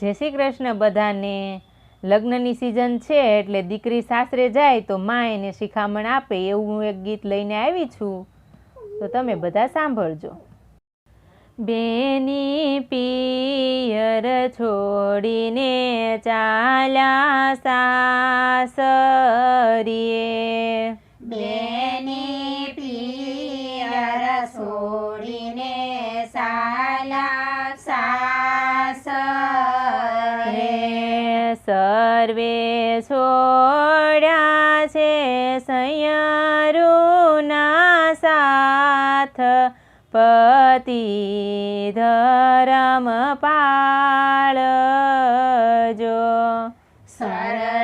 જય શ્રી કૃષ્ણ બધાને. લગ્નની સિઝન છે એટલે દીકરી સાસરે જાય તો મા એને શિખામણ આપે એવું હું એક ગીત લઈને આવી છું. તો તમે બધા સાંભળજો. બેની પિયર છોડીને ચાલ્યા સાસરીએ. બેની પિયર છોડીને સર્વે છોડ્યા છે સૈયરુના સાથ. પતિ ધરમ પાળજો. સરળે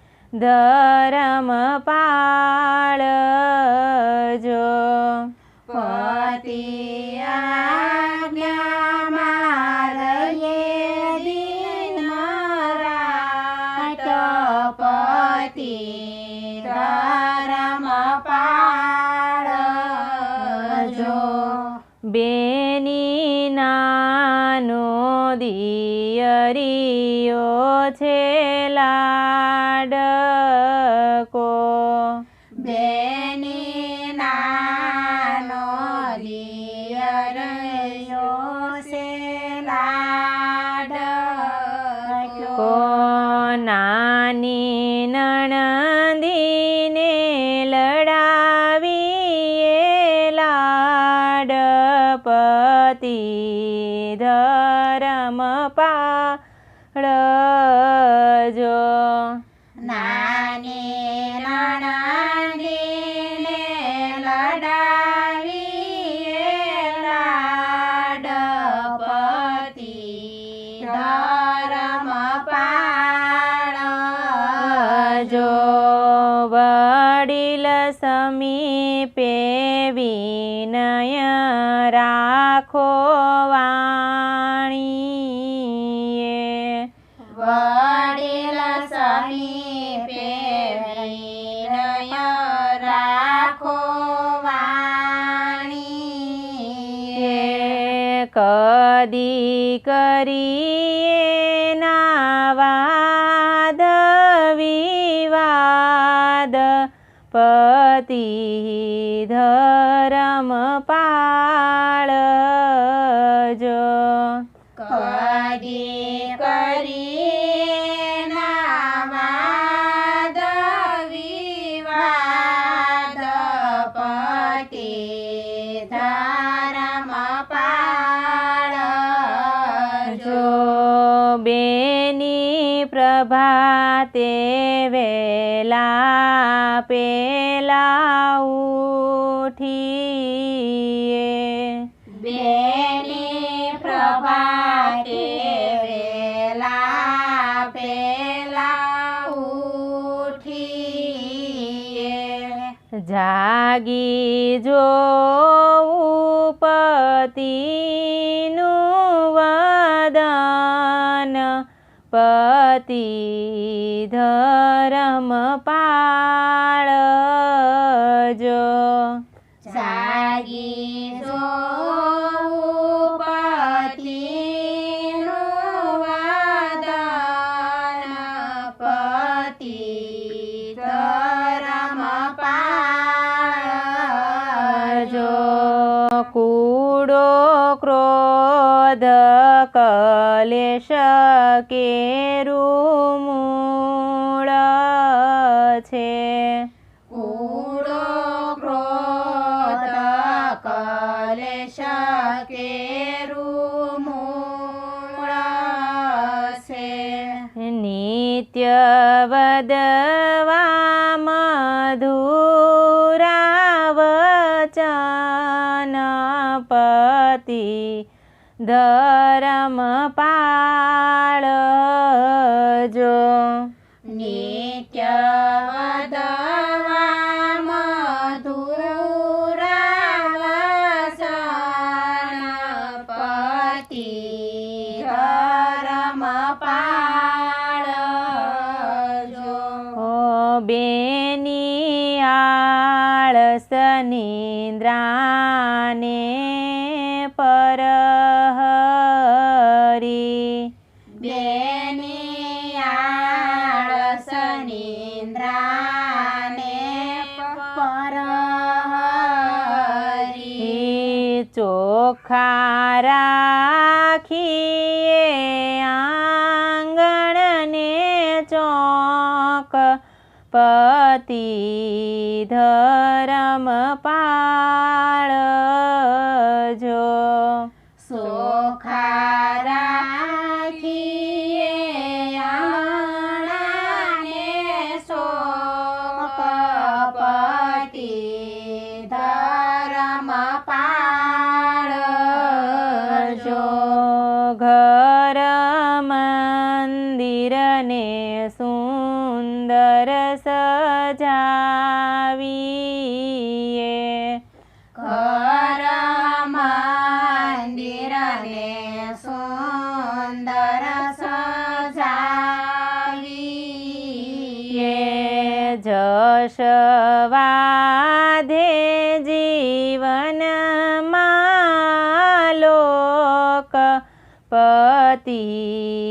ધરમ પાળજો. પતિ પતિ ધર્મ પાળજો. બેની નાનો દિયરિયો પાળજો. નાની સમીપે વિનય રાખો કદી કરીએ નાવાદ વિવાદ પતિ ધરમ બેની પ્રભાતે વેલા પેલા ઉઠીએ. બેની પ્રભાતે વેલા પેલા ઉઠીએ. જાગી જો પતિનું પતિ ધરમ છે? કૂડો ક્રોધ કલેશ કેરું મૂળ છે નિત્ય વદવા મધુરાવચન પતિ ધરમ પાળ નિત્ય વદવા મધુરાવસન પતિ ધરમ પાળજો રાખીએ આંગણને ચોક પતિ ધરમ પાળજો પતિ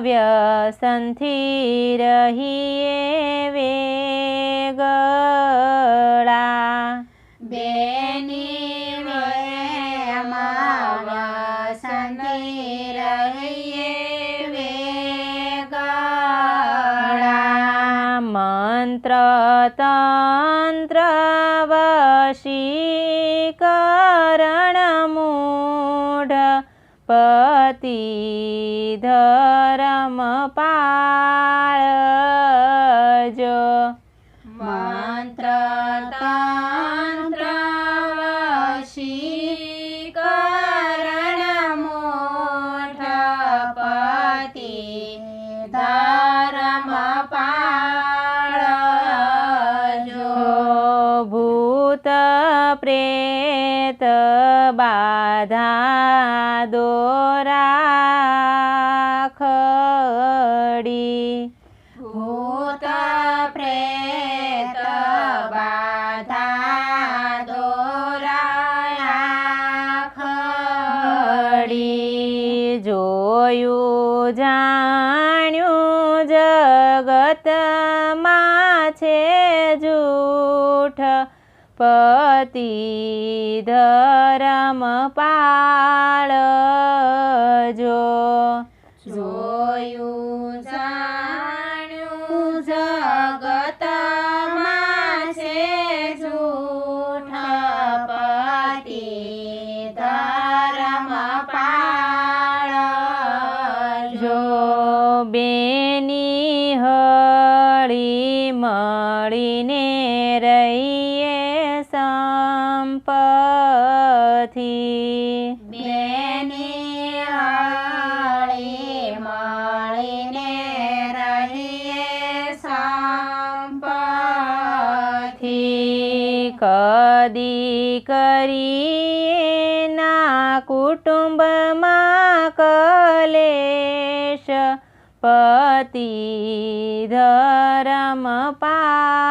વ્યસનથી રહીએ વેગળા બેની વસંતી રહીએ વેગળા મંત્ર તંત્ર વશીકરણ મૂઢ પતિ પતિ ધર્મ પાળજો ભૂત પ્રેત બાધા પતિ ધરમ પાળજો. જોયું સંપથી બેની હળી મળીને રહીએ સંપથી કદી કરીએ ના કુટુંબમાં કલેશ. પતિ ધરમ પાળજો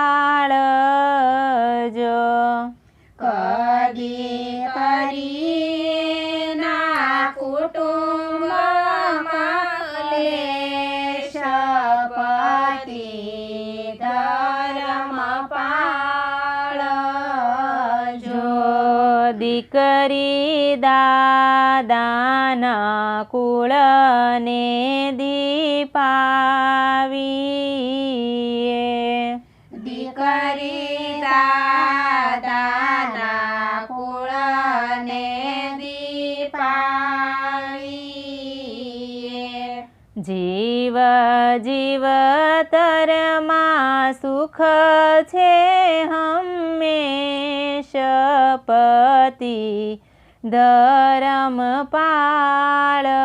દીકરી દાદાના કુળને દીપાવીએ. દીકરી દાદાના કુળને દીપાવીએ. જીવ જીવતરમાં સુખ છે હંમેશ. પતિ ધરમ પાળજો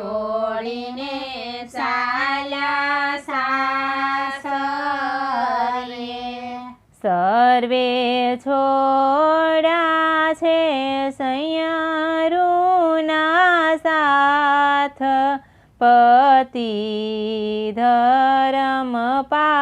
છોડીને ચાલ્યા સર્વે છોડા છે સૈયારુના સાથ પતિ ધરમ પા